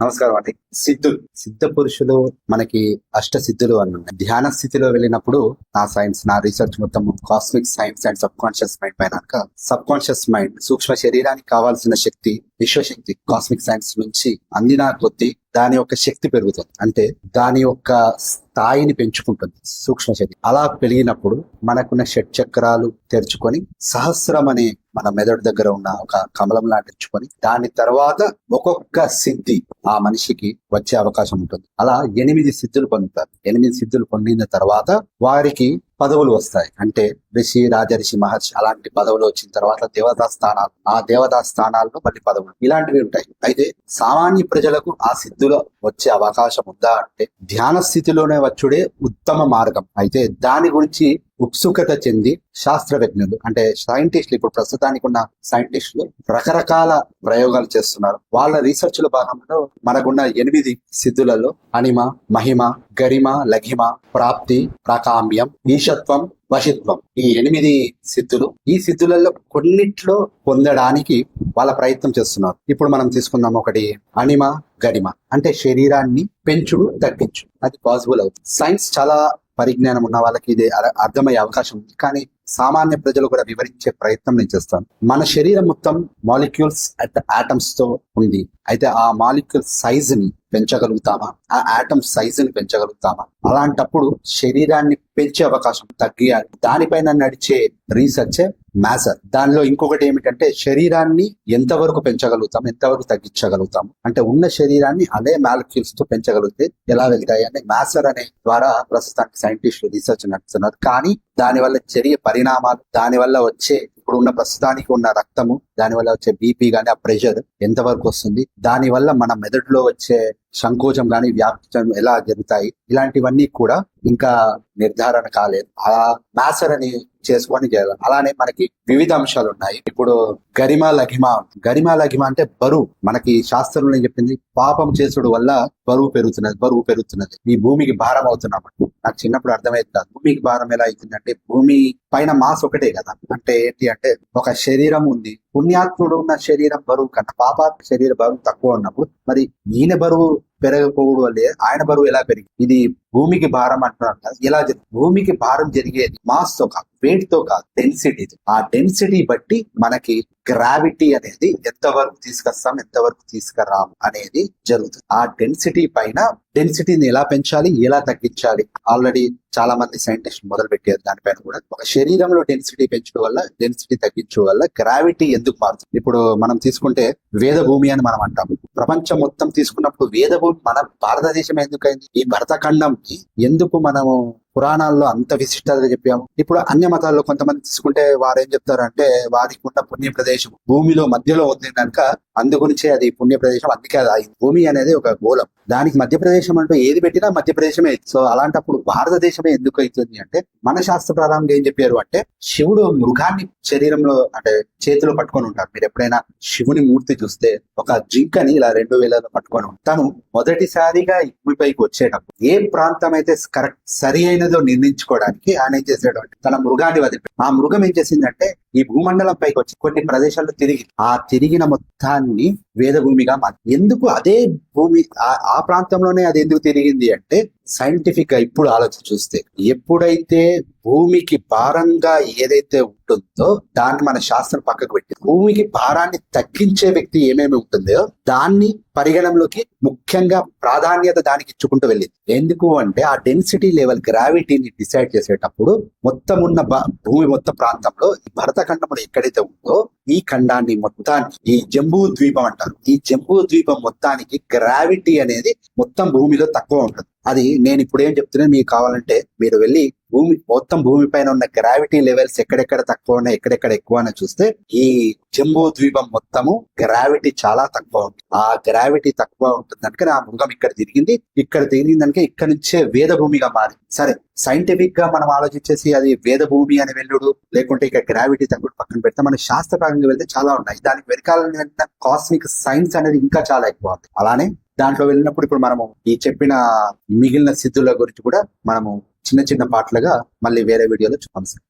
నమస్కారం అండి సిద్ధులు సిద్ధ పురుషులు మనకి అష్ట సిద్ధులు అని ధ్యాన స్థితిలో వెళ్ళినప్పుడు నా సైన్స్ నా రీసెర్చ్ మొత్తం cosmic science and subconscious mind పైన సబ్ కాన్షియస్ మైండ్ సూక్ష్మ శరీరానికి కావాల్సిన శక్తి విశ్వశక్తి కాస్మిక్ సైన్స్ నుంచి అందిన కొద్దీ దాని యొక్క శక్తి పెరుగుతుంది. అంటే దాని యొక్క స్థాయిని పెంచుకుంటుంది సూక్ష్మ శక్తి. అలా పెరిగినప్పుడు మనకున్న షట్ చక్రాలు తెరుచుకొని సహస్రం అనే మన మెదడు దగ్గర ఉన్న ఒక కమలం లాంటి దాని తర్వాత ఒక్కొక్క సిద్ధి ఆ మనిషికి వచ్చే అవకాశం ఉంటుంది. అలా ఎనిమిది సిద్ధులు పొందుతారు. ఎనిమిది సిద్ధులు పొందిన తర్వాత వారికి పదవులు వస్తాయి. అంటే ఋషి రాజర్షి మహర్షి అలాంటి పదవులు వచ్చిన తర్వాత దేవతా స్థానాలు ఆ దేవతా స్థానాల్లో మళ్ళీ పదవులు. ఇలాంటివి ఉంటాయి. అయితే సామాన్య ప్రజలకు ఆ సిద్ధులో వచ్చే అవకాశం ఉందా అంటే ధ్యాన స్థితిలోనే వచ్చుడే ఉత్తమ మార్గం. అయితే దాని గురించి ఉత్సుకత చెంది శాస్త్రజ్ఞులు అంటే సైంటిస్టులు ఇప్పుడు ప్రస్తుతానికి ఉన్న సైంటిస్టులు రకరకాల ప్రయోగాలు చేస్తున్నారు. వాళ్ళ రీసెర్చ్లో భాగంలో మనకున్న ఎనిమిది సిద్ధులలో అనిమ మహిమ గరిమ లఘిమ ప్రాప్తి ప్రాకామ్యం ఈశత్వం వశిత్వం. ఈ ఎనిమిది సిద్ధులు ఈ సిద్ధులలో కొన్నిట్లో పొందడానికి వాళ్ళ ప్రయత్నం చేస్తున్నారు. ఇప్పుడు మనం తీసుకుందాం ఒకటి అనిమ గడిమ అంటే శరీరాన్ని పెంచుడు తగ్గించు అది పాసిబుల్ అవుతుంది. సైన్స్ చాలా పరిజ్ఞానం ఉన్న వాళ్ళకి ఇది అర్థమయ్యే అవకాశం ఉంది. కానీ సామాన్య ప్రజలు కూడా వివరించే ప్రయత్నం నేను చేస్తాను. మన శరీరం మొత్తం మాలిక్యూల్స్ అట్ ఆటమ్స్తో ఉంది. అయితే ఆ మాలిక్యూల్ సైజ్ని పెంచగలుగుతామా? ఆ ఆటమ్ సైజ్ని పెంచగలుగుతామా? అలాంటప్పుడు శరీరాన్ని పెంచే అవకాశం తగ్గియాలి. దానిపైన నడిచే రీసెర్చ్ మ్యాజర్ దానిలో ఇంకొకటి ఏమిటంటే శరీరాన్ని ఎంతవరకు పెంచగలుగుతాం ఎంతవరకు తగ్గించగలుగుతాం? అంటే ఉన్న శరీరాన్ని అదే మాలిక్యూల్స్తో పెంచగలిగితే ఎలా వెళ్తాయి అంటే మ్యాసర్ అనే ద్వారా ప్రస్తుతానికి సైంటిస్టులు రీసెర్చ్ నడుస్తున్నారు కానీ దాని వల్ల జరిగే పరిణామాలు దాని వల్ల వచ్చే ఇప్పుడు ఉన్న ప్రస్తుతానికి ఉన్న రక్తము దాని వల్ల వచ్చే బీపీ కానీ ఆ ప్రెషర్ ఎంతవరకు వస్తుంది? దాని వల్ల మన మెదడులో వచ్చే సంకోచం కానీ వ్యాప్తం ఎలా జరుగుతాయి? ఇలాంటివన్నీ కూడా ఇంకా నిర్ధారణ కాలేదు. ఆ మ్యాసర్ అని చేసుకొని చేయాలి. అలానే మనకి వివిధ అంశాలు ఉన్నాయి. ఇప్పుడు గరిమ లఘిమ. గరిమ లఘిమ అంటే బరువు. మనకి శాస్త్రంలో చెప్పింది పాపం చేసుడు వల్ల బరువు పెరుగుతున్నది బరువు పెరుగుతున్నది. ఈ భూమికి భారం అవుతున్నాం నాకు చిన్నప్పుడు అర్థమైంది కాదు. భూమికి భారం ఎలా అవుతుందంటే భూమి పైన మాస్ ఒకటే కదా. అంటే ఏంటి అంటే ఒక శరీరం ఉంది. పుణ్యాత్ముడు ఉన్న శరీరం బరువు కన్నా పాపాత్మ శరీర బరువు తక్కువ ఉన్నప్పుడు మరి ఈయన బరువు పెరగకపోవడం వల్లే ఆయన బరువు ఎలా పెరిగి ఇది భూమికి భారం అంటున్నారు కదా ఎలా భూమికి భారం జరిగేది మాస్తో కాదు వెయిట్తో కాదు డెన్సిటీ ఆ డెన్సిటీ బట్టి మనకి గ్రావిటీ అనేది ఎంతవరకు తీసుకొస్తాం ఎంతవరకు తీసుకురాం అనేది జరుగుతుంది. ఆ డెన్సిటీ పైన డెన్సిటీని ఎలా పెంచాలి ఎలా తగ్గించాలి? ఆల్రెడీ చాలా మంది సైంటిస్ట్ మొదలు పెట్టారు దానిపైన కూడా. ఒక శరీరంలో డెన్సిటీ పెంచడం వల్ల డెన్సిటీ తగ్గించడం వల్ల గ్రావిటీ ఎందుకు మారుతుంది? ఇప్పుడు మనం తీసుకుంటే వేద భూమి అని మనం అంటాం. ప్రపంచం మొత్తం తీసుకున్నప్పుడు వేద భూమి మన భారతదేశం ఎందుకైంది? ఈ భరతఖండంకి ఎందుకు మనము పురాణాల్లో అంత విశిష్టతగా చెప్పాము. ఇప్పుడు అన్య మతాల్లో కొంతమంది తీసుకుంటే వారు ఏం చెప్తారంటే వారికి ఉన్న పుణ్య ప్రదేశం భూమిలో మధ్యలో ఉంది కనుక అందుగురించే అది పుణ్య ప్రదేశం అందుకే అది అయింది. భూమి అనేది ఒక గోళం. దానికి మధ్యప్రదేశం అంటూ ఏది పెట్టినా మధ్యప్రదేశమే సో అలాంటప్పుడు భారతదేశమే ఎందుకు అవుతుంది అంటే మన శాస్త్ర ప్రారంభం ఏం చెప్పారు అంటే శివుడు మృగాన్ని శరీరంలో అంటే చేతిలో పట్టుకొని ఉంటారు మీరు ఎప్పుడైనా శివుని మూర్తి చూస్తే ఒక జింకని ఇలా రెండు వేలలో పట్టుకొని తను మొదటిసారిగా ఈ భూమిపైకి వచ్చేటప్పుడు ఏ ప్రాంతం అయితే కరెక్ట్ సరి అయిన అయినదో నిర్ణయించుకోవడానికి ఆయన ఏం చేశాడు అంటే తన మృగాన్ని వదిలి ఆ మృగం ఏం చేసిందంటే ఈ భూమండలం పైకి వచ్చి కొన్ని ప్రదేశాల్లో తిరిగి ఆ తిరిగిన మొత్తాన్ని వేదభూమిగా మారి ఎందుకు అదే భూమి ఆ- ప్రాంతంలోనే అది ఎందుకు తిరిగింది అంటే సైంటిఫిక్గా ఇప్పుడు ఆలోచన చూస్తే ఎప్పుడైతే భూమికి భారంగా ఏదైతే ఉంటుందో దాన్ని మన శాస్త్రం పక్కకు పెట్టి భూమికి భారాన్ని తగ్గించే వ్యక్తి ఏమేమి ఉంటుందో దాన్ని పరిగణంలోకి ముఖ్యంగా ప్రాధాన్యత దానికి ఇచ్చుకుంటూ వెళ్ళింది. ఎందుకు అంటే ఆ డెన్సిటీ లెవెల్ గ్రావిటీని డిసైడ్ చేసేటప్పుడు మొత్తం ఉన్న భూమి మొత్తం ప్రాంతంలో ఈ ఖండం ఎక్కడైతే ఉందో ఈ ఖండాన్ని మొత్తానికి ఈ జంబూ ద్వీపం అంటారు. ఈ జంబూ ద్వీపం మొత్తానికి గ్రావిటీ అనేది మొత్తం భూమిలో తక్కువ ఉంటుంది. అది నేను ఇప్పుడు ఏం చెప్తున్నా మీకు కావాలంటే మీరు వెళ్ళి భూమి మొత్తం భూమి పైన ఉన్న గ్రావిటీ లెవెల్స్ ఎక్కడెక్కడ తక్కువ ఉన్నాయి ఎక్కడెక్కడ ఎక్కువ అని చూస్తే ఈ జంబూ ద్వీపం మొత్తము గ్రావిటీ చాలా తక్కువ ఉంది. ఆ గ్రావిటీ తక్కువ ఉంటుంది కనుక ఆ మృగం ఇక్కడ తిరిగింది. ఇక్కడ తిరిగింది కనుక ఇక్కడ నుంచే వేద భూమిగా మారింది. సరే సైంటిఫిక్గా మనం ఆలోచించేసి అది వేద భూమి అని వెళ్ళుడు లేకుంటే ఇక్కడ గ్రావిటీ తక్కువ పక్కన పెడితే మన శాస్త్రపరంగా వెళ్తే చాలా ఉన్నాయి. దానికి వెనకాల కాస్మిక్ సైన్స్ అనేది ఇంకా చాలా ఎక్కువ ఉంది. అలానే దాంట్లో వెళ్ళినప్పుడు ఇప్పుడు మనము ఈ చెప్పిన మిగిలిన సిద్ధుల గురించి కూడా మనము చిన్న చిన్న పాటలుగా మళ్ళీ వేరే వీడియోలో చూద్దాం సార్.